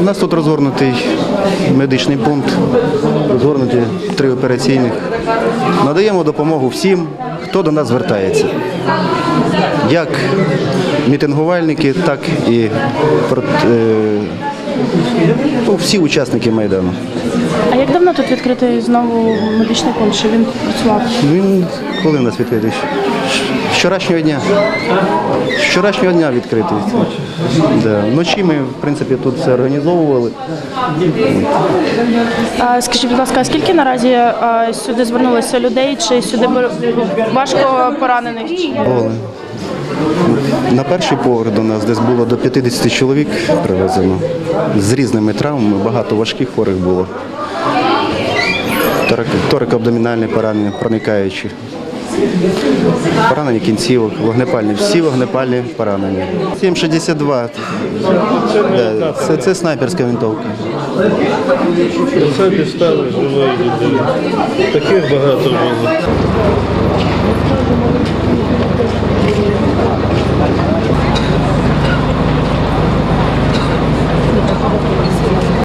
У нас тут розгорнутий медичний пункт, розгорнуті три операційних. Надаємо допомогу всім, хто до нас звертається. Як мітингувальники, так і е, ну, всі учасники Майдану. А як давно тут відкритий знову медичний пункт? Чи він працював? Він коли у нас відкритий? Вчорашнього дня. З вчорашнього дня відкритий. Да. Вночі ми, в принципі, тут все організовували. А, скажіть, будь ласка, а скільки наразі а, сюди звернулося людей? Чи сюди бер- важко поранених? Були. На перший поверх до нас десь було до 50 чоловік привезено з різними травмами, багато важких хворих було. Торик- Торико-абдомінальні поранення, проникаючі. Поранені кінцівок, вогнепальні, всі вогнепальні поранені. 7,62. Да, Це, це снайперська винтовка. Це дістали живої людини. Таких багато було.